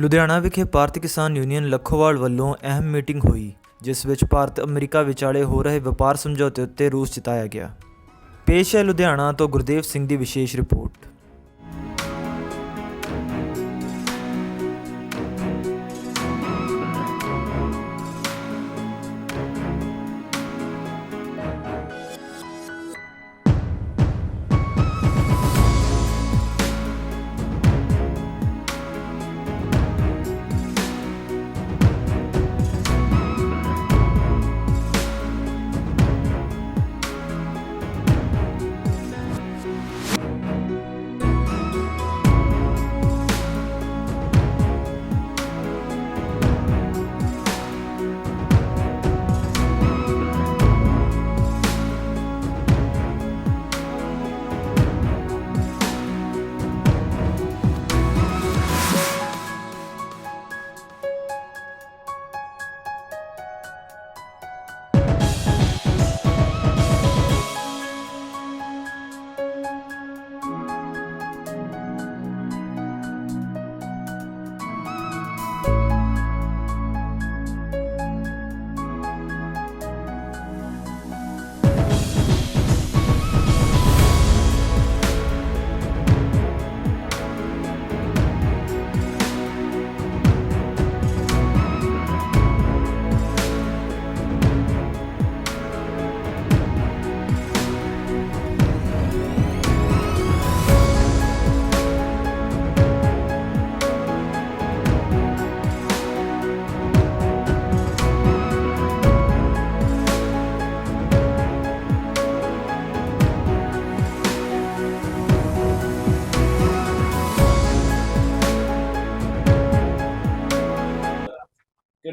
ਲੁਧਿਆਣਾ ਵਿਖੇ ਭਾਰਤੀ ਕਿਸਾਨ ਯੂਨੀਅਨ ਲੱਖੋਵਾਲ ਵੱਲੋਂ ਅਹਿਮ ਮੀਟਿੰਗ ਹੋਈ, ਜਿਸ ਵਿੱਚ ਭਾਰਤ ਅਮਰੀਕਾ ਵਿਚਾਲੇ ਹੋ ਰਹੇ ਵਪਾਰ ਸਮਝੌਤੇ ਉੱਤੇ ਰੂਸ ਜਿਤਾਇਆ ਗਿਆ। ਪੇਸ਼ ਹੈ ਲੁਧਿਆਣਾ ਤੋਂ ਗੁਰਦੇਵ ਸਿੰਘ ਦੀ ਵਿਸ਼ੇਸ਼ ਰਿਪੋਰਟ।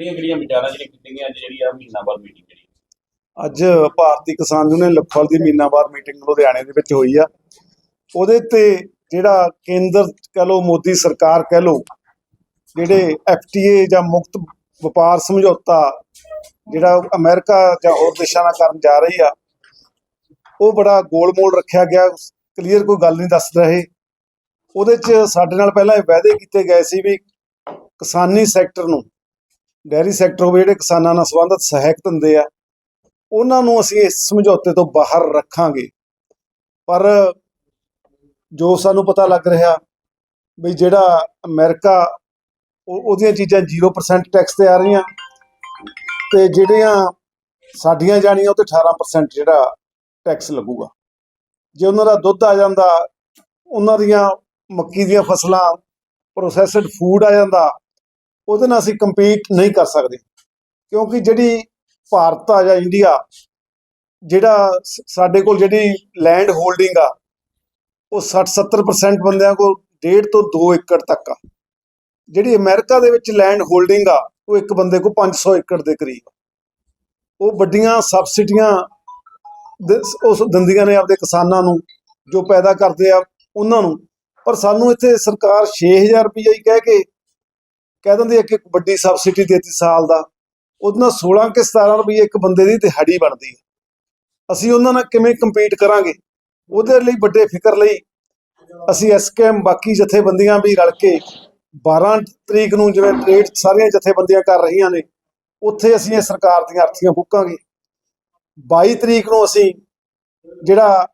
ਕਿਹੜੀਆਂ ਕਿਹੜੀਆਂ ਵਿਚਾਰਾਂ ਜਿਹੜੀਆਂ ਕੀਤੀਆਂ ਅੱਜ ਜਿਹੜੀ ਆ ਮਹੀਨਾ ਬਾਅਦ ਮੀਟਿੰਗ ਜਿਹੜੀ? ਅੱਜ ਭਾਰਤੀ ਕਿਸਾਨ ਯੂਨੀਅਨ ਲਖਵਾਲ ਦੀ ਮਹੀਨਾਵਾਰ ਮੀਟਿੰਗ ਲੁਧਿਆਣੇ ਦੇ ਵਿੱਚ ਹੋਈ ਆ। ਉਹਦੇ ਤੇ ਜਿਹੜਾ ਕੇਂਦਰ ਕਹ ਲੋ ਮੋਦੀ ਸਰਕਾਰ ਕਹ ਲੋ ਜਿਹੜੇ ਐਫਟੀਏ ਜਾਂ ਮੁਕਤ ਵਪਾਰ ਸਮਝੌਤਾ ਜਿਹੜਾ ਅਮਰੀਕਾ ਜਾਂ ਹੋਰ ਦੇਸ਼ਾਂ ਨਾਲ ਕਰਨ ਜਾ ਰਹੀ ਆ, ਉਹ ਬੜਾ ਗੋਲਮੋਲ ਰੱਖਿਆ ਗਿਆ। ਕਲੀਅਰ ਕੋਈ ਗੱਲ ਨਹੀਂ ਦੱਸ ਰਹੇ ਉਹਦੇ 'ਚ ਸਾਡੇ ਨਾਲ ਪਹਿਲਾਂ ਇਹ ਵਾਅਦੇ ਕੀਤੇ ਗਏ ਸੀ ਵੀ ਕਿਸਾਨੀ ਸੈਕਟਰ ਨੂੰ ਡੈਰੀ ਸੈਕਟਰ ਹੋਵੇ ਜਿਹੜੇ ਕਿਸਾਨਾਂ ਨਾਲ ਸੰਬੰਧਿਤ ਸਹਾਇਕ ਧੰਦੇ ਆ, ਉਹਨਾਂ ਨੂੰ ਅਸੀਂ ਇਸ ਸਮਝੌਤੇ ਤੋਂ ਬਾਹਰ ਰੱਖਾਂਗੇ। ਪਰ ਜੋ ਸਾਨੂੰ ਪਤਾ ਲੱਗ ਰਿਹਾ ਵੀ ਜਿਹੜਾ ਅਮਰੀਕਾ ਉਹਦੀਆਂ ਚੀਜ਼ਾਂ 0% ਟੈਕਸ ਤੇ ਆ ਰਹੀਆਂ ਤੇ ਜਿਹੜੀਆਂ ਸਾਡੀਆਂ ਜਾਣੀਆਂ, ਉਹ ਤੇ 18% ਜਿਹੜਾ ਟੈਕਸ ਲੱਗੂਗਾ। ਜੇ ਉਹਨਾਂ ਦਾ ਦੁੱਧ ਆ ਜਾਂਦਾ, ਉਹਨਾਂ ਦੀਆਂ ਮੱਕੀ ਦੀਆਂ ਫਸਲਾਂ ਪ੍ਰੋਸੈਸਡ ਫੂਡ ਆ ਜਾਂਦਾ ਉਹਦੇ ਨਾਲ ਅਸੀਂ ਕੰਪੀਟ ਨਹੀਂ ਕਰ ਸਕਦੇ। ਕਿਉਂਕਿ ਜਿਹੜੀ ਭਾਰਤ ਆ ਜਾਂ ਇੰਡੀਆ, ਜਿਹੜਾ ਸਾਡੇ ਕੋਲ ਜਿਹੜੀ ਲੈਂਡ ਹੋਲਡਿੰਗ ਆ, ਉਹ 60-70% ਬੰਦਿਆਂ ਕੋਲ 1.5 ਤੋਂ 2 ਏਕੜ ਤੱਕ ਆ। ਜਿਹੜੀ ਅਮਰੀਕਾ ਦੇ ਵਿੱਚ ਲੈਂਡ ਹੋਲਡਿੰਗ ਆ, ਉਹ ਇੱਕ ਬੰਦੇ ਕੋਲ 500 ਏਕੜ ਦੇ ਕਰੀਬ ਉਹ ਵੱਡੀਆਂ ਸਬਸਿਡੀਆਂ ਉਸ ਦਿੰਦੀਆਂ ਨੇ ਆਪਦੇ ਕਿਸਾਨਾਂ ਨੂੰ, ਜੋ ਪੈਦਾ ਕਰਦੇ ਆ, ਉਹਨਾਂ ਨੂੰ। ਪਰ ਸਾਨੂੰ ਇੱਥੇ ਸਰਕਾਰ 6000 ਰੁਪਈਆ ਹੀ ਕਹਿ ਕੇ ਕਹਿ ਦਿੰਦੇ ਹੈ ਕਿ ਇੱਕ ਵੱਡੀ ਸਬਸਿਡੀ ਦੇਤੀ ਸਾਲ ਦਾ। ਉਹਦੇ ਨਾਲ 16 ਕਿ 17 ਰੁਪਏ ਇੱਕ ਬੰਦੇ ਦੀ ਦਿਹਾੜੀ ਬਣਦੀ ਹੈ। ਅਸੀਂ ਉਹਨਾਂ ਨਾਲ ਕਿਵੇਂ ਕੰਪੀਟ ਕਰਾਂਗੇ? ਉਹਦੇ ਲਈ ਵੱਡੇ ਫਿਕਰ ਲਈ ਅਸੀਂ ਐਸਕੇਐਮ ਬਾਕੀ ਜਥੇਬੰਦੀਆਂ ਵੀ ਰਲ ਕੇ 12 ਤਰੀਕ ਨੂੰ ਜਿਵੇਂ ਟ੍ਰੇਡ ਸਾਰੀਆਂ ਜਥੇਬੰਦੀਆਂ ਕਰ ਰਹੀਆਂ ਨੇ, ਉੱਥੇ ਅਸੀਂ ਇਹ ਸਰਕਾਰ ਦੀਆਂ ਅਰਥੀਆਂ ਫੂਕਾਂਗੇ। 22 ਤਰੀਕ ਨੂੰ ਅਸੀਂ ਜਿਹੜਾ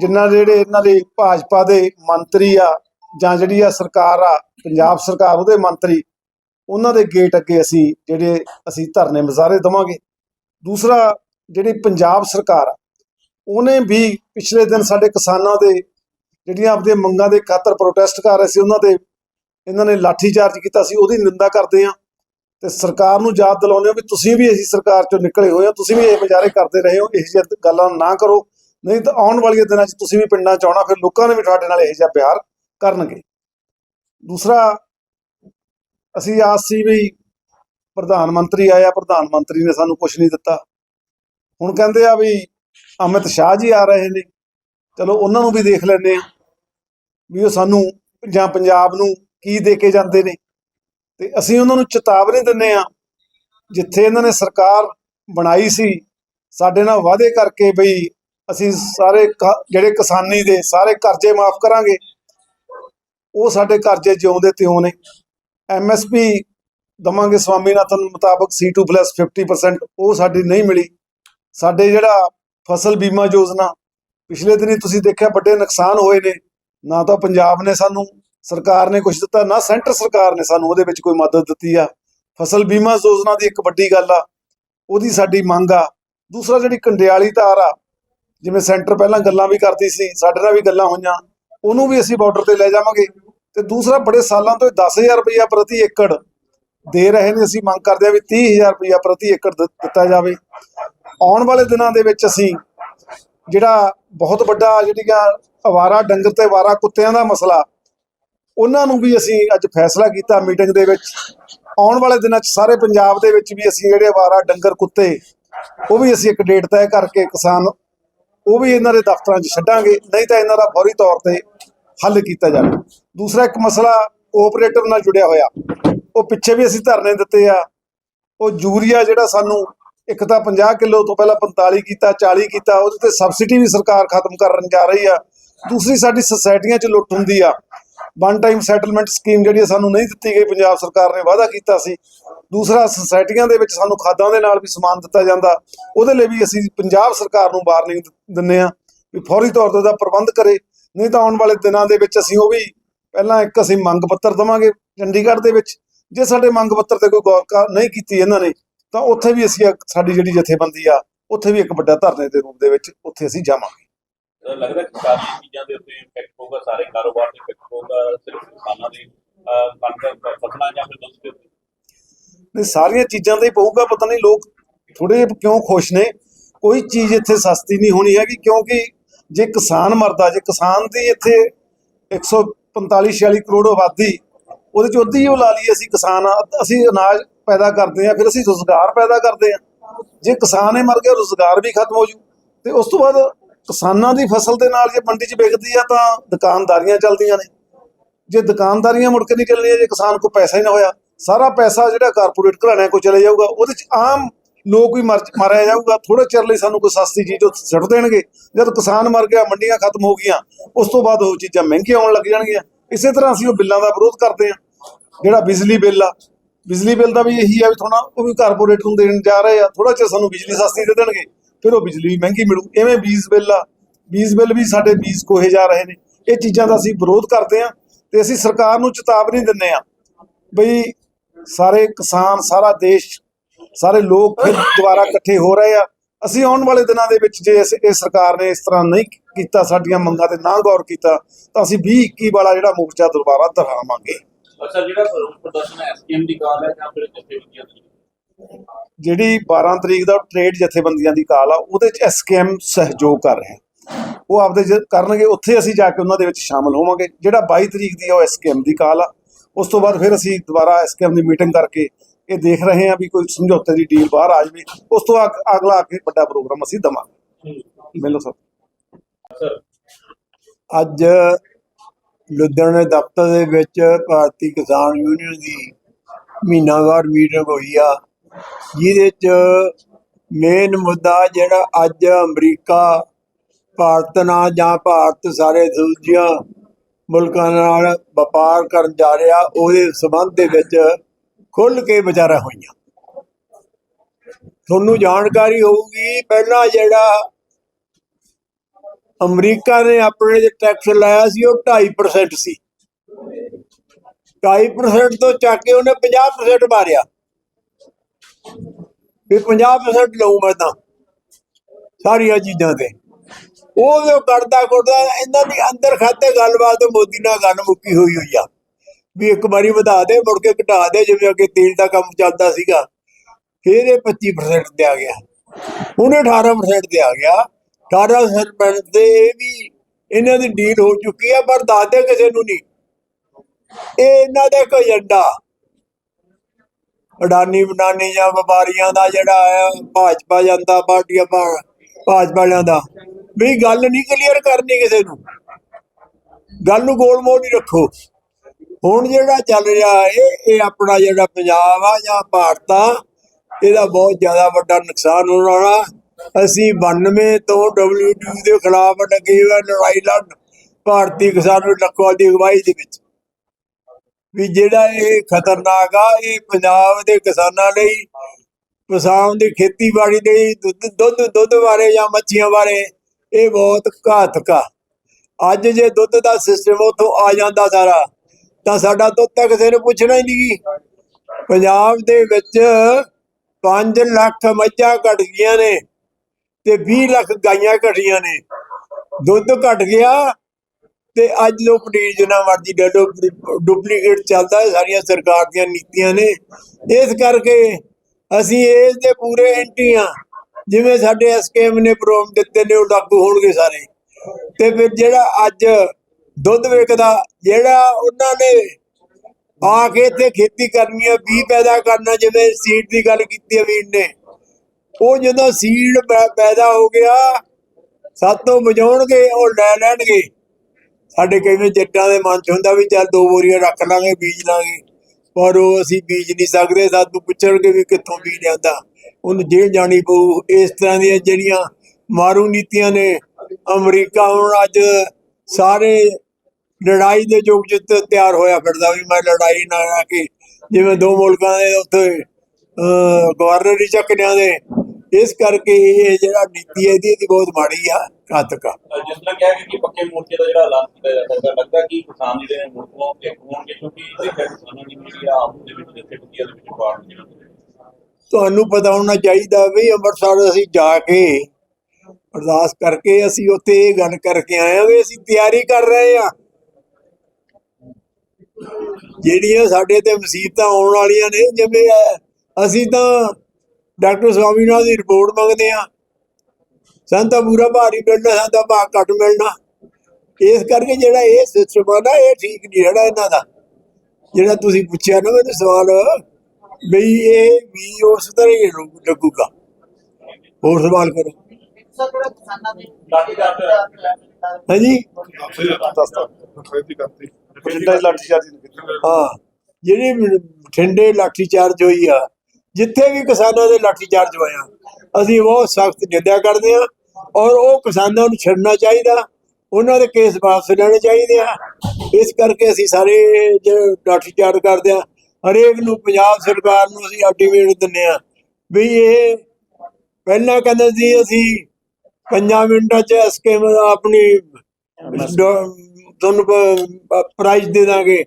ਜਿੰਨਾ ਜਿਹੜੇ ਇਹਨਾਂ ਦੇ ਭਾਜਪਾ ਦੇ ਮੰਤਰੀ ਆ ਜਾਂ ਜਿਹੜੀ ਆ ਸਰਕਾਰ ਆ, ਪੰਜਾਬ ਸਰਕਾਰ ਉਹਦੇ ਮੰਤਰੀ ਉਹਨਾਂ ਦੇ ਗੇਟ ਅੱਗੇ ਅਸੀਂ ਜਿਹੜੇ ਅਸੀਂ ਧਰਨੇ ਮੁਜ਼ਾਹਰੇ ਦਵਾਂਗੇ। ਦੂਸਰਾ, ਜਿਹੜੀ ਪੰਜਾਬ ਸਰਕਾਰ ਉਹਨੇ ਵੀ ਪਿਛਲੇ ਦਿਨ ਸਾਡੇ ਕਿਸਾਨਾਂ ਦੇ ਜਿਹੜੀਆਂ ਆਪਣੀਆਂ ਮੰਗਾਂ ਦੇ ਖਾਤਰ ਪ੍ਰੋਟੈਸਟ ਕਰ ਰਹੇ ਸੀ, ਉਹਨਾਂ ਦੇ ਇਹਨਾਂ ਨੇ ਲਾਠੀ ਚਾਰਜ ਕੀਤਾ ਸੀ, ਉਹਦੀ ਨਿੰਦਾ ਕਰਦੇ ਆ ਤੇ ਸਰਕਾਰ ਨੂੰ ਯਾਦ ਦਿਲਾਉਂਦੇ ਹੋ ਵੀ ਤੁਸੀਂ ਵੀ ਅਸੀਂ ਸਰਕਾਰ ਚੋਂ ਨਿਕਲੇ ਹੋਏ ਹੋ, ਤੁਸੀਂ ਵੀ ਇਹ ਮੁਜ਼ਾਹਰੇ ਕਰਦੇ ਰਹੇ ਹੋ, ਇਹ ਜਿਹੀਆਂ ਗੱਲਾਂ ਨਾ ਕਰੋ। ਨਹੀਂ ਤਾਂ ਆਉਣ ਵਾਲੀਆਂ ਦਿਨਾਂ 'ਚ ਤੁਸੀਂ ਵੀ ਪਿੰਡਾਂ 'ਚ ਆਉਣਾ, ਫਿਰ ਲੋਕਾਂ ਨੇ ਵੀ ਤੁਹਾਡੇ ਨਾਲ ਇਹ ਜਿਹਾ ਪਿਆਰ ਕਰਨਗੇ। ਦੂਸਰਾ ਅਸੀਂ ਆਸ ਸੀ ਵੀ ਪ੍ਰਧਾਨ ਮੰਤਰੀ ਆਇਆ, ਪ੍ਰਧਾਨ ਮੰਤਰੀ ਨੇ ਸਾਨੂੰ ਕੁਝ ਨਹੀਂ ਦਿੱਤਾ। ਹੁਣ ਕਹਿੰਦੇ ਆ ਵੀ ਅਮਿਤ ਸ਼ਾਹ ਜੀ ਆ ਰਹੇ ਨੇ। ਚਲੋ ਉਹਨਾਂ ਨੂੰ ਵੀ ਦੇਖ ਲੈਂਦੇ ਆ ਵੀ ਉਹ ਸਾਨੂੰ ਜਾਂ ਪੰਜਾਬ ਨੂੰ ਕੀ ਦੇ ਕੇ ਜਾਂਦੇ ਨੇ। ਤੇ ਅਸੀਂ ਉਹਨਾਂ ਨੂੰ ਚੇਤਾਵਨੀ ਦਿੰਨੇ ਆ ਜਿੱਥੇ ਇਹਨਾਂ ਨੇ ਸਰਕਾਰ ਬਣਾਈ ਸੀ, ਸਾਡੇ ਨਾਲ ਵਾਅਦੇ ਕਰਕੇ ਬਈ ਅਸੀਂ ਸਾਰੇ ਜਿਹੜੇ ਕਿਸਾਨੀ ਦੇ ਸਾਰੇ ਕਰਜ਼ੇ ਮਾਫ ਕਰਾਂਗੇ। ਉਹ ਸਾਡੇ ਕਰਜ਼ੇ ਜਿਉਂਦੇ ਤਿਉਂ ਨੇ। ਐਮਐਸਪੀ ਦਵਾਂਗੇ ਸਵਾਮੀਨਾਥਨ ਮੁਤਾਬਕ C2+ 50% ਉਹ ਸਾਡੀ ਨਹੀਂ ਮਿਲੀ। ਸਾਡੇ ਜਿਹੜਾ ਫਸਲ ਬੀਮਾ ਯੋਜਨਾ ਪਿਛਲੇ ਦਿਨੀ ਤੁਸੀਂ ਦੇਖਿਆ ਵੱਡੇ ਨੁਕਸਾਨ ਹੋਏ ਨੇ। ਨਾ ਤਾਂ ਪੰਜਾਬ ਨੇ ਸਾਨੂੰ, ਸਰਕਾਰ ਨੇ ਕੁਝ ਦਿੱਤਾ, ਨਾ ਸੈਂਟਰ ਸਰਕਾਰ ਨੇ ਸਾਨੂੰ ਉਹਦੇ ਵਿੱਚ ਕੋਈ ਮਦਦ ਦਿੱਤੀ ਆ। ਫਸਲ ਬੀਮਾ ਯੋਜਨਾ ਦੀ ਇੱਕ ਵੱਡੀ ਗੱਲ ਆ, ਉਹਦੀ ਸਾਡੀ ਮੰਗ ਆ। ਦੂਸਰਾ ਜਿਹੜੀ ਕੰਡਿਆਲੀ ਤਾਰ ਆ, ਜਿਵੇਂ ਸੈਂਟਰ ਪਹਿਲਾਂ ਗੱਲਾਂ ਵੀ ਕਰਦੀ ਸੀ, ਸਾਡੇ ਨਾਲ ਵੀ ਗੱਲਾਂ ਹੋਈਆਂ, ਉਹਨੂੰ ਵੀ ਅਸੀਂ ਬਾਰਡਰ ਤੇ ਲੈ ਜਾਵਾਂਗੇ। ਤੇ ਦੂਸਰਾ ਬੜੇ ਸਾਲਾਂ ਤੋਂ ਇਹ 10000 ਰੁਪਇਆ ਪ੍ਰਤੀ ਏਕੜ ਦੇ ਰਹੇ ਨੇ, ਅਸੀਂ ਮੰਗ ਕਰਦੇ ਆ ਵੀ 30000 ਰੁਪਇਆ ਪ੍ਰਤੀ ਏਕੜ ਦਿੱਤਾ ਜਾਵੇ। ਆਉਣ ਵਾਲੇ ਦਿਨਾਂ ਦੇ ਵਿੱਚ ਅਸੀਂ ਜਿਹੜਾ ਬਹੁਤ ਵੱਡਾ ਜਿਹੜੀਆਂ ਅਵਾਰਾ ਡੰਗਰ ਤੇ ਅਵਾਰਾ ਕੁੱਤਿਆਂ ਦਾ ਮਸਲਾ, ਉਹਨਾਂ ਨੂੰ ਵੀ ਅਸੀਂ ਅੱਜ ਫੈਸਲਾ ਕੀਤਾ ਮੀਟਿੰਗ ਦੇ ਵਿੱਚ। ਆਉਣ ਵਾਲੇ ਦਿਨਾਂ 'ਚ ਸਾਰੇ ਪੰਜਾਬ ਦੇ ਵਿੱਚ ਵੀ ਅਸੀਂ ਜਿਹੜੇ ਅਵਾਰਾ ਡੰਗਰ ਕੁੱਤੇ, ਉਹ ਵੀ ਅਸੀਂ ਇੱਕ ਡੇਟ ਤੈਅ ਕਰਕੇ ਕਿਸਾਨ, ਉਹ ਵੀ ਇਹਨਾਂ ਦੇ ਦਫ਼ਤਰਾਂ 'ਚ ਛੱਡਾਂਗੇ। ਨਹੀਂ ਤਾਂ ਇਹਨਾਂ ਦਾ ਫੌਰੀ ਤੌਰ ਤੇ ਹੱਲ ਕੀਤਾ ਜਾਵੇ। ਦੂਸਰਾ ਇੱਕ ਮਸਲਾ ਕੋਆਪਰੇਟਿਵ ਨਾਲ ਜੁੜਿਆ ਹੋਇਆ। ਉਹ ਪਿੱਛੇ ਵੀ ਅਸੀਂ ਧਰਨੇ ਦਿੱਤੇ ਆ। ਉਹ ਯੂਰੀਆ ਜਿਹੜਾ ਸਾਨੂੰ ਇੱਕ ਤਾਂ 50 ਕਿਲੋ ਤੋਂ ਪਹਿਲਾਂ 45 ਕੀਤਾ 40 ਕੀਤਾ, ਉਹਦੇ ਤੇ ਸਬਸਿਡੀ ਵੀ ਸਰਕਾਰ ਖਤਮ ਕਰਨ ਜਾ ਰਹੀ ਆ। ਦੂਸਰੀ ਸਾਡੀ ਸੁਸਾਇਟੀਆਂ 'ਚ ਲੁੱਟ ਹੁੰਦੀ ਆ। ਵਨ ਟਾਈਮ ਸੈਟਲਮੈਂਟ ਸਕੀਮ ਜਿਹੜੀ ਆ ਸਾਨੂੰ ਨਹੀਂ ਦਿੱਤੀ ਗਈ, ਪੰਜਾਬ ਸਰਕਾਰ ਨੇ ਵਾਅਦਾ ਕੀਤਾ ਸੀ। ਦੂਸਰਾ ਸੁਸਾਇਟੀਆਂ ਦੇ ਵਿੱਚ ਸਾਨੂੰ ਖਾਦਾਂ ਦੇ ਨਾਲ ਵੀ ਸਮਾਨ ਦਿੱਤਾ ਜਾਂਦਾ। ਉਹਦੇ ਲਈ ਵੀ ਅਸੀਂ ਪੰਜਾਬ ਸਰਕਾਰ ਨੂੰ ਵਾਰਨਿੰਗ ਦਿੰਨੇ ਆ ਵੀ ਫੌਰੀ ਤੌਰ ਤੇ ਉਹਦਾ ਪ੍ਰਬੰਧ ਕਰੇ। ਨਹੀਂ ਤਾਂ ਆਉਣ ਵਾਲੇ ਦਿਨਾਂ ਦੇ ਵਿੱਚ ਅਸੀਂ ਉਹ ਵੀ ਪਹਿਲਾਂ ਇੱਕ ਅਸੀਂ ਮੰਗ ਪੱਤਰ ਦਵਾਂਗੇ ਚੰਡੀਗੜ੍ਹ ਦੇ ਵਿੱਚ। ਜੇ ਸਾਡੇ ਮੰਗ ਪੱਤਰ ਤੇ ਕੋਈ ਗੌਰ ਕਰ- ਨਹੀਂ ਕੀਤੀ ਇਹਨਾਂ ਨੇ ਤਾਂ ਉੱਥੇ ਵੀ ਅਸੀਂ ਸਾਡੀ ਜਿਹੜੀ ਜਥੇਬੰਦੀ ਆ ਉੱਥੇ ਵੀ ਇੱਕ ਵੱਡਾ ਧਰਨੇ ਦੇ ਰੂਪ ਦੇ ਵਿੱਚ ਉੱਥੇ ਅਸੀਂ ਜਾਵਾਂਗੇ। ਲੱਗਦਾ ਕਿ ਸਾਰੀਆਂ ਚੀਜ਼ਾਂ ਦੇ ਉੱਤੇ ਇੰਪੈਕਟ ਹੋਊਗਾ ਸਾਰੇ ਕਾਰੋਬਾਰ ਤੇ ਇੰਪੈਕਟ ਹੋਊਗਾ ਸਿਰਫ ਕਿਸਾਨਾਂ ਦੇ ਅਹ, ਕਣਕ ਫਸਲਾਂ ਜਾਂ ਫਿਰ ਦੁੱਧ ਦੇ ਉੱਤੇ। ਨੇ ਸਾਰੀਆਂ ਚੀਜ਼ਾਂ ਦਾ ਹੀ ਪਊਗਾ ਪਤਾ ਨਹੀਂ ਲੋਕ ਥੋੜੇ ਕਿਉਂ ਖੁਸ਼ ਨੇ? ਕੋਈ ਚੀਜ਼ ਇੱਥੇ ਸਸਤੀ ਨਹੀਂ ਹੋਣੀ ਹੈਗੀ ਕਿਉਂਕਿ ਜੇ ਕਿਸਾਨ ਮਰਦਾ, ਜੇ ਕਿਸਾਨ ਦੀ ਇੱਥੇ 145 46 ਕਰੋੜ ਆਬਾਦੀ, ਉਹਦੇ ਚ ਅੱਧੀ ਉਹ ਲਾ ਲਈ ਅਸੀਂ ਕਿਸਾਨ ਆ ਅਸੀਂ ਅਨਾਜ ਪੈਦਾ ਕਰਦੇ ਆ ਫਿਰ ਅਸੀਂ ਰੋਜ਼ਗਾਰ ਪੈਦਾ ਕਰਦੇ ਆ ਜੇ ਕਿਸਾਨ ਹੀ ਮਰ ਗਿਆ, ਰੋਜ਼ਗਾਰ ਵੀ ਖਤਮ ਹੋ ਜੂ। ਤੇ ਉਸ ਤੋਂ ਬਾਅਦ ਕਿਸਾਨਾਂ ਦੀ ਫਸਲ ਦੇ ਨਾਲ ਜੇ ਮੰਡੀ 'ਚ ਵਿਕਦੀ ਆ, ਤਾਂ ਦੁਕਾਨਦਾਰੀਆਂ ਚੱਲਦੀਆਂ ਨੇ। ਜੇ ਦੁਕਾਨਦਾਰੀਆਂ ਮੁੜ ਕੇ ਨਹੀਂ ਚੱਲਣੀਆਂ, ਜੇ ਕਿਸਾਨ ਕੋਲ ਪੈਸਾ ਹੀ ਨਾ ਹੋਇਆ, ਸਾਰਾ ਪੈਸਾ ਜਿਹੜਾ ਕਾਰਪੋਰੇਟ ਘਰਾਣਿਆਂ ਕੋਲ ਚਲੇ ਜਾਊਗਾ, ਉਹਦੇ ਚ ਆਮ ਲੋਕ ਵੀ ਮਰ ਮਾਰਿਆ ਜਾਊਗਾ ਥੋੜੇ ਚਿਰ ਲਈ ਸਾਨੂੰ ਕੋਈ ਸਸਤੀ ਚੀਜ਼ ਉਹ ਛੱਡ ਦੇਣਗੇ। ਜਦ ਕਿਸਾਨ ਮਰ ਗਿਆ, ਮੰਡੀਆਂ ਖਤਮ ਹੋ ਗਈਆਂ, ਉਸ ਤੋਂ ਬਾਅਦ ਉਹ ਚੀਜ਼ਾਂ ਮਹਿੰਗੀਆਂ ਆਉਣ ਲੱਗ ਜਾਣਗੀਆਂ। ਇਸੇ ਤਰ੍ਹਾਂ ਅਸੀਂ ਉਹ ਬਿੱਲਾਂ ਦਾ ਵਿਰੋਧ ਕਰਦੇ ਹਾਂ। ਜਿਹੜਾ ਬਿਜਲੀ ਬਿੱਲ ਆ, ਬਿਜਲੀ ਬਿੱਲ ਦਾ ਵੀ ਇਹੀ ਆ ਵੀ ਥੋੜਾ ਉਹ ਵੀ ਕਾਰਪੋਰੇਟ ਨੂੰ ਦੇਣ ਜਾ ਰਹੇ ਆ ਥੋੜਾ ਚਿਰ ਸਾਨੂੰ ਬਿਜਲੀ ਸਸਤੀ ਦੇ ਦੇਣਗੇ, ਫਿਰ ਉਹ ਬਿਜਲੀ ਮਹਿੰਗੀ ਮਿਲੂ। ਐਵੇਂ ਬੀਜ ਬਿੱਲ ਆ, ਬੀਜ ਬਿੱਲ ਵੀ ਸਾਡੇ ਬੀਜ ਕੋਹੇ ਜਾ ਰਹੇ ਨੇ। ਇਹ ਚੀਜ਼ਾਂ ਦਾ ਅਸੀਂ ਵਿਰੋਧ ਕਰਦੇ ਆ ਤੇ ਅਸੀਂ ਸਰਕਾਰ ਨੂੰ ਚੇਤਾਵਨੀ ਦਿੰਨੇ ਆ ਬਈ ਸਾਰੇ ਕਿਸਾਨ, ਸਾਰਾ ਦੇਸ਼ ਸਾਰੇ ਲੋਕ ਫਿਰ ਦੁਬਾਰਾ ਇਕੱਠੇ ਹੋ ਰਹੇ ਆ। ਅਸੀਂ ਆਉਣ ਵਾਲੇ ਦਿਨਾਂ ਦੇ ਵਿੱਚ ਜੇ ਇਸ- ਇਹ ਸਰਕਾਰ ਨੇ ਇਸ ਤਰ੍ਹਾਂ ਨਹੀਂ ਕੀਤਾ ਸਾਡੀਆਂ ਮੰਗਾਂ ਤੇ ਨਾ ਗੌਰ ਕੀਤਾ ਤਾਂ ਅਸੀਂ 20 21 ਵਾਲਾ ਜਿਹੜਾ ਮੋਰਚਾ ਦੁਬਾਰਾ ਅੱਛਾ ਜਿਹੜਾ ਪ੍ਰਦਰਸ਼ਨ ਐਸਕੇਐਮ ਦੀ ਕਾਲ ਹੈ ਜਾਂ ਫਿਰ ਜਥੇਬੰਦੀਆਂ ਦੀ? ਜਿਹੜੀ 12 ਤਰੀਕ ਦਾ ਟ੍ਰੇਡ ਜਥੇਬੰਦੀਆਂ ਦੀ ਕਾਲ ਆ ਉਹਦੇ ਚ ਐਸਕੇਐਮ ਸਹਿਯੋਗ ਕਰ ਰਿਹਾ ਉਹ ਆਪਦੇ ਕਰਨਗੇ ਉੱਥੇ ਅਸੀਂ ਜਾ ਕੇ ਉਹਨਾਂ ਦੇ ਵਿੱਚ ਸ਼ਾਮਲ ਹੋਵਾਂਗੇ। ਜਿਹੜਾ 22 ਤਰੀਕ ਦੀ ਆ ਉਹ ਐਸਕੇਐਮ ਦੀ ਕਾਲ ਆ। ਉਸ ਤੋਂ ਬਾਅਦ ਫਿਰ ਅਸੀਂ ਦੁਬਾਰਾ ਐਸਕੇਐਮ ਦੀ ਮੀਟਿੰਗ ਕਰਕੇ ਇਹ ਦੇਖ ਰਹੇ ਹਾਂ ਵੀ ਕੋਈ ਸਮਝੌਤੇ ਦੀ ਡੀਲ ਬਾਹਰ ਆ ਜਾਵੇ। ਉਸ ਤੋਂ ਅਗ- ਅਗਲਾ ਅੱਗੇ ਵੱਡਾ ਪ੍ਰੋਗਰਾਮ ਅਸੀਂ ਦਵਾਂਗੇ। ਮਿਲੋ ਸਰ। ਅੱਜ ਲੁਧਿਆਣਾ ਦਫ਼ਤਰ ਦੇ ਵਿੱਚ ਭਾਰਤੀ ਕਿਸਾਨ ਯੂਨੀਅਨ ਦੀ ਮਹੀਨਾਵਾਰ ਮੀਟਿੰਗ ਹੋਈ ਆ। ਜਿਹਦੇ ਚ ਮੇਨ ਮੁੱਦਾ ਜਿਹੜਾ ਅੱਜ ਅਮਰੀਕਾ, ਭਾਰਤ ਨਾਲ ਜਾਂ ਭਾਰਤ ਸਾਰੇ ਦੂਜੀਆਂ ਮੁਲਕਾਂ ਨਾਲ ਵਪਾਰ ਕਰਨ ਜਾ ਰਿਹਾ, ਉਹਦੇ ਸਬੰਧ ਦੇ ਵਿੱਚ ਖੁੱਲ ਕੇ ਵਿਚਾਰਾ ਹੋਈਆਂ। ਤੁਹਾਨੂੰ ਜਾਣਕਾਰੀ ਹੋਊਗੀ, ਪਹਿਲਾਂ ਜਿਹੜਾ ਅਮਰੀਕਾ ਨੇ ਆਪਣੇ ਜੇ ਟੈਕਸ ਲਾਇਆ ਸੀ, ਉਹ 2.5% ਸੀ। 2.5% ਤੋਂ ਚੱਕ ਕੇ ਉਹਨੇ 50% ਮਾਰਿਆ। ਵੀ 50% ਲਊ ਮੈਂ ਤਾਂ, ਸਾਰੀਆਂ ਚੀਜ਼ਾਂ ਤੇ। ਉਹ ਜੋ ਕਰਦਾ ਕਰਦਾ ਇਹਨਾਂ ਦੀ ਅੰਦਰ ਖਾਤੇ ਗੱਲਬਾਤ, ਮੋਦੀ ਨਾਲ ਗੱਲ ਮੁੱਕੀ ਹੋਈ ਹੋਈ ਆ। ਵੀ ਇੱਕ ਵਾਰੀ ਵਧਾ ਦੇ, ਮੁੜ ਕੇ ਘਟਾ ਦੇ, ਜਿਵੇਂ ਅੱਗੇ ਤੇਲ ਦਾ ਕੰਮ ਚੱਲਦਾ ਸੀਗਾ। ਫਿਰ ਇਹ 25% ਤੇ ਆ ਗਿਆ। ਹੁਣ ਇਹ 18% ਤੇ ਆ ਗਿਆ। 18% ਤੇ ਇਹ ਵੀ ਇਹਨਾਂ ਦੀ ਡੀਲ ਹੋ ਚੁੱਕੀ ਹੈ ਪਰ ਦੱਸਦੇ ਕਿਸੇ ਨੂੰ ਨਹੀਂ। ਇਹ ਇਹਨਾਂ ਦਾ ਇੱਕ ਏਜੰਡਾ। ਅਡਾਨੀ ਬਨਾਨੀ ਜਾਂ ਵਪਾਰੀਆਂ ਦਾ ਜਿਹੜਾ ਹੈ ਭਾਜਪਾ ਜਾਂਦਾ, ਪਾਰਟੀਆਂ ਭਾਜਪਾ ਵਾਲਿਆਂ ਦਾ। ਵੀ ਗੱਲ ਨਹੀਂ ਕਲੀਅਰ ਕਰਨੀ ਕਿਸੇ ਨੂੰ। ਗੱਲ ਨੂੰ ਗੋਲ ਮੋੜ ਹੀ ਰੱਖੋ। ਹੁਣ ਜਿਹੜਾ ਚੱਲ ਰਿਹਾ ਇਹ ਇਹ ਆਪਣਾ ਜਿਹੜਾ ਪੰਜਾਬ ਆ ਜਾਂ ਭਾਰਤ ਆ, ਇਹਦਾ ਬਹੁਤ ਜ਼ਿਆਦਾ ਵੱਡਾ ਨੁਕਸਾਨ ਹੋਣ ਵਾਲਾ। ਅਸੀਂ 92 ਤੋਂ WTO ਦੇ ਖਿਲਾਫ ਲੱਗੇ ਹੋਏ ਲੜਾਈ ਲੜ ਭਾਰਤੀ ਕਿਸਾਨ ਲਖਵਾਲ ਦੀ ਅਗਵਾਈ ਦੇ ਵਿੱਚ। ਵੀ ਜਿਹੜਾ ਇਹ ਖਤਰਨਾਕ ਆ, ਇਹ ਪੰਜਾਬ ਦੇ ਕਿਸਾਨਾਂ ਲਈ, ਕਿਸਾਨ ਦੀ ਖੇਤੀਬਾੜੀ ਲਈ ਦੁੱਧ ਦੁੱਧ ਦੁੱਧ ਬਾਰੇ ਜਾਂ ਮੱਛੀਆਂ ਬਾਰੇ ਇਹ ਬਹੁਤ ਘਾਤਕ ਆ। ਅੱਜ ਜੇ ਦੁੱਧ ਦਾ ਸਿਸਟਮ ਉਥੋਂ ਆ ਜਾਂਦਾ ਸਾਰਾ ਤਾਂ ਸਾਡਾ ਦੁੱਧ ਕਿਸੇ ਨੇ ਪੁੱਛਣਾ ਹੀ ਨਹੀਂ। ਪੰਜਾਬ ਦੇ ਵਿੱਚ 5 ਲੱਖ ਮੱਝਾਂ ਘਟ ਗਈਆਂ ਨੇ ਤੇ 20 ਲੱਖ ਗਾਈਆਂ ਘਟੀਆਂ ਨੇ। ਦੁੱਧ ਘਟ ਗਿਆ ਤੇ ਅੱਜ ਲੋਕ ਪਨੀਰ ਜਿੰਨਾ ਮਰਜ਼ੀ ਲੈ ਡੁਪਲੀਕੇਟ ਚੱਲਦਾ ਹੈ, ਸਾਰੀਆਂ ਸਰਕਾਰ ਦੀਆਂ ਨੀਤੀਆਂ ਨੇ। ਇਸ ਕਰਕੇ ਅਸੀਂ ਇਸ ਦੇ ਪੂਰੇ ਐਂਟੀ ਹਾਂ। ਜਿਵੇਂ ਸਾਡੇ ਐਸਕੇਐਮ ਨੇ ਪ੍ਰੋਗਰਾਮ ਦਿੱਤੇ ਨੇ, ਉਹ ਲਾਗੂ ਹੋਣਗੇ ਸਾਰੇ। ਤੇ ਫਿਰ ਜਿਹੜਾ ਅੱਜ ਦੁੱਧ ਵਿਕਦਾ ਜਿਹੜਾ ਉਹਨਾਂ ਨੇ ਆ ਕੇ ਇੱਥੇ ਖੇਤੀ ਕਰਨੀ ਹੈ ਬੀ ਪੈਦਾ ਕਰਨਾ, ਜਿਵੇਂ ਸੀਡ ਦੀ ਗੱਲ ਕੀਤੀ ਹੈ ਵੀਰ ਨੇ, ਉਹ ਜਦੋਂ ਸੀਡ ਪੈਦਾ ਹੋ ਗਿਆ, ਸਾਤੋਂ ਬਜਾਉਣਗੇ ਉਹ ਲੈ ਲੈਣਗੇ। ਸਾਡੇ ਕਈ ਜੱਟਾਂ ਦੇ ਮਨ ਚ ਹੁੰਦਾ ਵੀ ਚੱਲ ਦੋ ਬੋਰੀਆਂ ਰੱਖ ਲਾਂਗੇ, ਬੀਜ ਲਾਂਗੇ। ਪਰ ਉਹ ਅਸੀਂ ਬੀਜ ਨਹੀਂ ਸਕਦੇ ਸਾਨੂੰ ਪੁੱਛਣਗੇ ਵੀ ਕਿੱਥੋਂ ਬੀਜ ਲਿਆਂਦਾ। ਉਹਨੂੰ ਜੇਲ੍ਹ ਜਾਣੀ ਪਊ, ਇਸ ਤਰ੍ਹਾਂ ਦੀਆਂ ਜਿਹੜੀਆਂ ਮਾਰੂ ਨੀਤੀਆਂ ਨੇ, ਅਮਰੀਕਾ ਹੁਣ ਅੱਜ ਸਾਰੇ ਲੜਾਈ ਦੇ ਯੁੱਗ 'ਚ ਤ- ਤਿਆਰ ਹੋਇਆ ਫਿਰਦਾ ਵੀ ਮੈਂ ਲੜਾਈ ਨਾ ਆ ਕੇ ਜਿਵੇਂ ਦੋ ਮੁਲਕਾਂ ਦੇ ਉੱਥੇ ਗਵਰਨਰ ਹੀ ਚੱਕ ਲਿਆਂਦੇ। ਇਸ ਕਰਕੇ ਇਹ ਜਿਹੜਾ ਨੀਤੀ ਹੈ ਇਹਦੀ ਬਹੁਤ ਮਾੜੀ ਆ ਘਾਤਕ ਆ। ਜਿਸ ਤਰ੍ਹਾਂ ਕਿਹਾ ਕਿ ਪੱਕੇ ਮੋਰਚੇ ਦਾ ਜਿਹੜਾ ਐਲਾਨ ਕੀਤਾ ਜਾ ਸਕਦਾ ਲੱਗਦਾ ਕਿ ਕਿਸਾਨ ਜਿਹੜੇ ਨੇ ਮੁਲਕ ਇੱਕ ਹੋਣਗੇ ਕਿਉਂਕਿ ਵਿੱਚ ਕਿਸਾਨਾਂ ਦੀ ਜਿਹੜੀ ਆ ਆਪ ਦੇ ਵਿੱਚ ਜਥੇਬੰਦੀਆਂ ਦੇ ਵਿੱਚ ਪਾੜ ਜਿਹੜਾ ਤੁਹਾਨੂੰ ਪਤਾ ਹੋਣਾ ਚਾਹੀਦਾ ਵੀ ਅੰਮ੍ਰਿਤਸਰ ਅਸੀਂ ਜਾ ਕੇ ਅਰਦਾਸ ਕਰਕੇ ਅਸੀਂ ਉੱਥੇ ਇਹ ਗੱਲ ਕਰਕੇ ਆਏ ਆ ਵੀ ਅਸੀਂ ਤਿਆਰੀ ਕਰ ਰਹੇ ਆ ਜਿਹੜੀਆਂ ਸਾਡੇ ਤੇ ਮੁਸੀਬਤਾਂ ਆਉਣ ਵਾਲੀਆਂ ਨੇ ਜਿਵੇਂ ਅਸੀਂ ਤਾਂ ਡਾਕਟਰ ਸਵਾਮੀਨਾਥਨ ਦੀ ਰਿਪੋਰਟ ਮੰਗਦੇ ਆ ਸਾਨੂੰ ਤਾਂ ਪੂਰਾ ਭਾਰੀ ਮਿਲਣਾ ਸਾਨੂੰ ਤਾਂ ਭਾਅ ਘੱਟ ਮਿਲਣਾ। ਇਸ ਕਰਕੇ ਜਿਹੜਾ ਇਹ ਸਿਸਟਮ ਆ ਨਾ ਇਹ ਠੀਕ ਨਹੀਂ ਜਿਹੜਾ ਇਹਨਾਂ ਦਾ। ਜਿਹੜਾ ਤੁਸੀਂ ਪੁੱਛਿਆ ਨਾ ਮੈਨੂੰ ਸਵਾਲ ਬਈ ਇਹ ਵੀ ਉਸ ਤਰ੍ਹਾਂ ਹੀ ਲੱਗੂ- ਲੱਗੂਗਾ। ਹੋਰ ਸਵਾਲ ਕਰੋ। ਹਾਂਜੀ। ਬਠਿੰਡਾ ਲਾਠੀ ਚਾਰਜ ਹਾਂ ਜਿਹੜੀ ਬਠਿੰਡੇ ਲਾਠੀ ਚਾਰਜ ਹੋਈ ਆ ਜਿੱਥੇ ਵੀ ਕਿਸਾਨਾਂ ਦੇ ਲਾਠੀ ਚਾਰਜ ਹੋਇਆ ਅਸੀਂ ਬਹੁਤ ਸਖਤ ਨਿੰਦਿਆ ਕਰਦੇ ਆ ਔਰ ਉਹ ਕਿਸਾਨਾਂ ਨੂੰ ਛੱਡਣਾ ਚਾਹੀਦਾ ਉਹਨਾਂ ਦੇ ਕੇਸ ਵਾਪਸ ਲੈਣੇ ਚਾਹੀਦੇ ਆ। ਇਸ ਕਰਕੇ ਅਸੀਂ ਸਾਰੇ ਜਿਹੜੇ ਲਾਠੀ ਚਾਰਜ ਕਰਦੇ ਆ ਹਰੇਕ ਨੂੰ ਪੰਜਾਬ ਸਰਕਾਰ ਨੂੰ ਅਸੀਂ ਅਲਟੀਮੇਟ ਦਿੰਨੇ ਆ ਵੀ ਇਹ ਪਹਿਲਾਂ ਕਹਿੰਦੇ ਸੀ ਅਸੀਂ ਪੰਜਾਂ ਮਿੰਟਾਂ ਚ ਸਕੀਮ ਆਪਣੀ ਤੁਹਾਨੂੰ ਪ੍ਰਾਈਜ਼ ਦੇ ਦਾਂਗੇ।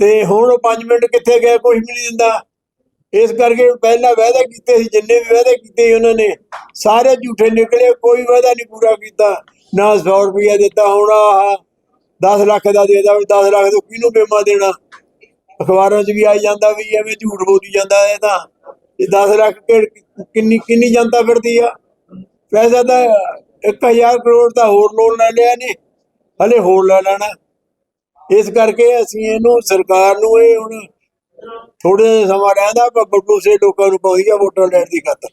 ਤੇ ਹੁਣ ਉਹ 5 ਮਿੰਟ ਕਿੱਥੇ ਗਏ ਕੁਝ ਵੀ ਨਹੀਂ ਦਿੰਦਾ। ਇਸ ਕਰਕੇ ਪਹਿਲਾਂ ਵਾਅਦੇ ਕੀਤੇ ਸੀ, ਜਿੰਨੇ ਵੀ ਵਾਅਦੇ ਕੀਤੇ ਸੀ ਉਹਨਾਂ ਨੇ, ਸਾਰੇ ਝੂਠੇ ਨਿਕਲੇ, ਕੋਈ ਵਾਅਦਾ ਨਹੀਂ ਪੂਰਾ ਕੀਤਾ। ਨਾ 100 ਰੁਪਇਆ ਦਿੱਤਾ, ਹੁਣ ਆਹ 10 ਲੱਖ ਦਾ ਦੇ ਦਾ 10 ਲੱਖ ਤੋਂ ਕਿਹਨੂੰ ਬੇਮਾ ਦੇਣਾ? ਅਖਬਾਰਾਂ 'ਚ ਵੀ ਆਈ ਜਾਂਦਾ ਵੀ ਐਵੇਂ ਝੂਠ ਬੋਲੀ ਜਾਂਦਾ ਇਹ ਤਾਂ। ਇਹ 10 ਲੱਖ ਕਿੰਨੀ ਕਿੰਨੀ ਜਨਤਾ ਫਿਰਦੀ ਆ? ਪੈਸਾ ਤਾਂ 1000 ਕਰੋੜ ਦਾ ਹੋਰ ਲੋਨ ਲੈ ਲਿਆ ਨੇ ਹਲੇ ਹੋਰ ਲੈ ਲੈਣਾ। ਇਸ ਕਰਕੇ ਅਸੀਂ ਇਹਨੂੰ ਸਰਕਾਰ ਨੂੰ ਇਹ ਹੁਣ ਥੋੜੇ ਸਮਾਂ ਰਹਿੰਦਾ ਪਰ ਬੱਬੂ ਸੇ ਲੋਕਾਂ ਨੂੰ ਪਾਉਂਦੀ ਆ ਵੋਟਾਂ ਲੈਣ ਦੀ ਖਾਤਰ।